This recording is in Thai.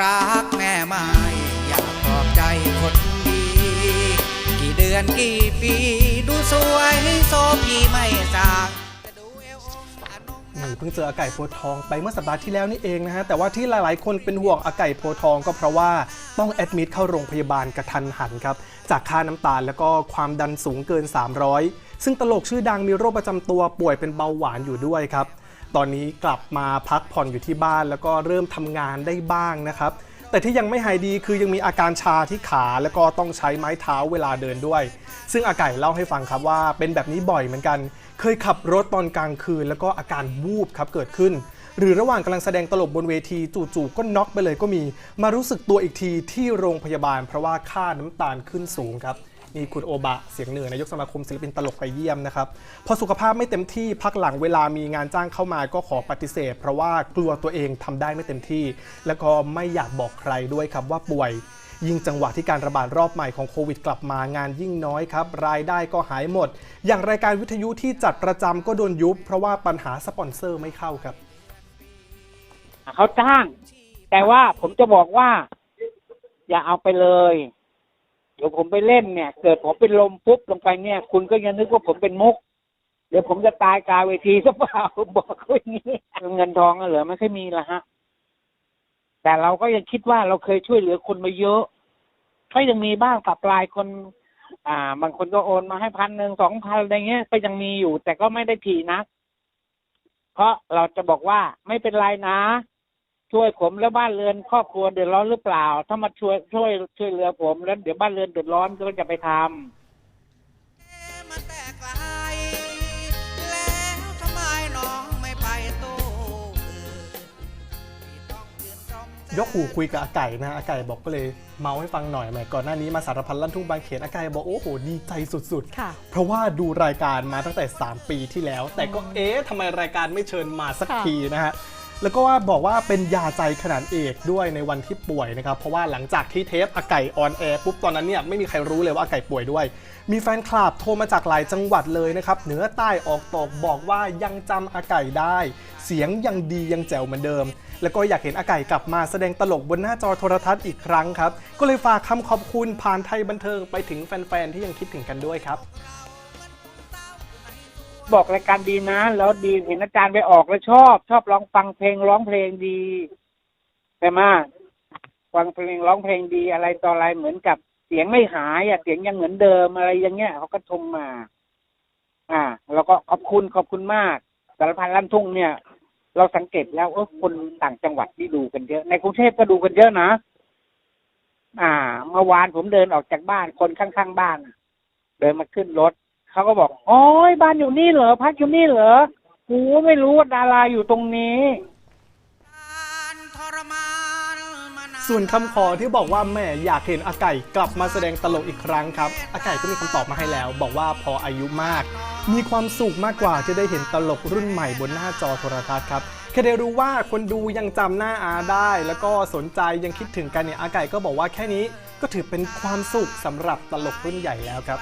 รักแม่ไม้อยากปลอบใจคนดี กี่เดือนกี่ปี ดูสวยโซพีไม่สางจะดูเอวองค์อนงนี่เพิ่งเจออาไก่โพธิ์ทองไปเมื่อสัปดาห์ที่แล้วนี่เองนะฮะแต่ว่าที่หลายๆ คนเป็นห่วงอาไก่โพธิ์ทองก็เพราะว่าต้องแอดมิดเข้าโรงพยาบาลกระทันหันครับ จากค่าน้ำตาลแล้วก็ความดันสูงเกิน 300 ซึ่งตลกชื่อดังมีโรคประจำตัวป่วยเป็นเบาหวานอยู่ด้วยครับ ตอนนี้กลับมาพักผ่อนอยู่ที่บ้าน แล้วก็เริ่มทำงานได้บ้างนะครับ แต่ที่ยังไม่หายดีคือยังมีอาการชาที่ขา แล้วก็ต้องใช้ไม้เท้าเวลาเดินด้วย ซึ่งอาไก่เล่าให้ฟังครับว่า เป็นแบบนี้บ่อยเหมือนกัน เคยขับรถตอนกลางคืน แล้วก็อาการวูบครับเกิดขึ้น หรือระหว่างกำลังแสดงตลกบนเวทีจู่ๆก็น็อกไปเลยก็มี มารู้สึกตัวอีกทีที่โรงพยาบาล เพราะว่าค่าน้ำตาลขึ้นสูงครับ นี่คุณโอบะเสียงเหนือนายกสมาคมศิลปินตลกไปเยี่ยมนะครับพอสุขภาพไม่เต็มที่พักหลังเวลามีงานจ้างเข้ามาก็ขอปฏิเสธ เพราะว่ากลัวตัวเองทำได้ไม่เต็มที่ แล้วก็ไม่อยากบอกใครด้วยครับว่าป่วยยิ่งจังหวะที่การระบาดรอบใหม่ของโควิดกลับมางานยิ่งน้อยครับ รายได้ก็หายหมด อย่างรายการวิทยุที่จัดประจำก็โดนยุบ เพราะว่าปัญหาสปอนเซอร์ไม่เข้าครับ เขาจ้าง แต่ว่าผมจะบอกว่า อย่าเอาไปเลย เดี๋ยวผมไปเล่นเนี่ย เกิดผมเป็นลมปุ๊บลงไปเนี่ย คุณก็ยังนึกว่าผมเป็นมุก เดี๋ยวผมจะตายกาเวทีซะเปล่าบอกเขาอย่างนี้เงินทองอะเหรอไม่ค่อยมีละฮะ แต่เราก็ยังคิดว่าเราเคยช่วยเหลือคนมาเยอะก็ยังมีบ้างปรับปลายคน อ่า บางคนก็โอนมาให้พันหนึ่งสองพันอะไรเงี้ย ก็ยังมีอยู่ แต่ก็ไม่ได้ถี่นัก เพราะเราจะบอกว่าไม่เป็นไรนะ ช่วยผมแล้วบ้านเรือนครอบครัวเดือดร้อนหรือเปล่า ถ้ามาช่วยช่วยช่วยเหลือผมแล้วเดี๋ยวบ้านเรือนเดือดร้อนก็จะไปทำมันแต่ไกลแล้วทำไมน้องไม่ไปตู้ที่ต้องยืนรอมยกหูคุยกับอาไก่นะอาไก่บอกก็เลยเมาให้ฟังหน่อยแหมก่อนหน้านี้มาสารพันลั่นทุ่งบางเขนอาไก่บอกโอ้โหดีใจสุดๆค่ะเพราะว่าดูรายการมาตั้งแต่ 3 ปีที่แล้ว แต่ก็เอ๊ะทำไมรายการไม่เชิญมาสักค่ะ ทีนะฮะ แล้วก็ว่าบอกว่าเป็นยาใจขนาดเอกด้วยในวันที่ป่วยนะครับ เพราะว่าหลังจากที่เทปอาไก่ออนแอร์ปุ๊บตอนนั้นเนี่ยไม่มีใครรู้เลยว่าอาไก่ป่วยด้วย มีแฟนคลับโทรมาจากหลายจังหวัดเลยนะครับเหนือใต้ออกตกบอกว่ายังจำอาไก่ได้ เสียงยังดียังแจ๋วเหมือนเดิม แล้วก็อยากเห็นอาไก่กลับมาแสดงตลกบนหน้าจอโทรทัศน์อีกครั้งครับก็เลยฝากคำขอบคุณผ่านไทยบันเทิงไปถึงแฟนๆที่ยังคิดถึงกันด้วยครับ บอกรายการดีนะ แล้วดีเห็นอาจารย์ไปออกแล้วชอบ ชอบร้องฟังเพลงร้องเพลงดีใช่ไหมฟังเพลงร้องเพลงดีอะไรต่ออะไรเหมือนกับเสียงไม่หายอะเสียงยังเหมือนเดิมอะไรอย่างเงี้ยเขาก็ชมมา อ่าแล้วก็ขอบคุณขอบคุณมากสารพันลั่นทุ่งเนี่ย เราสังเกตแล้วเออคนต่างจังหวัดที่ดูกันเยอะ ในกรุงเทพก็ดูกันเยอะนะอ่า เมื่อวานผมเดินออกจากบ้านคนข้างๆบ้านเดินมาขึ้นรถ เขาก็บอกโอ้ยบ้านอยู่นี่เหรอพักอยู่นี่เหรอกูไม่รู้ว่าดาราอยู่ตรงนี้ ส่วนคำขอที่บอกว่าแม่อยากเห็นอาไก่กลับมาแสดงตลกอีกครั้งครับอาไก่ก็มีคำตอบมาให้แล้ว บอกว่าพออายุมาก มีความสุขมากกว่าจะได้เห็นตลกรุ่นใหม่บนหน้าจอโทรทัศน์ครับแค่ได้รู้ว่าคนดูยังจำหน้าอาได้ แล้วก็สนใจยังคิดถึงกันเนี่ยอาไก่ก็บอกว่าแค่นี้ก็ถือเป็นความสุขสำหรับตลกรุ่นใหญ่แล้วครับ